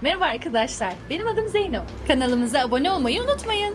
Merhaba arkadaşlar, benim adım Zeyno. Kanalımıza abone olmayı unutmayın.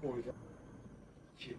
过一下气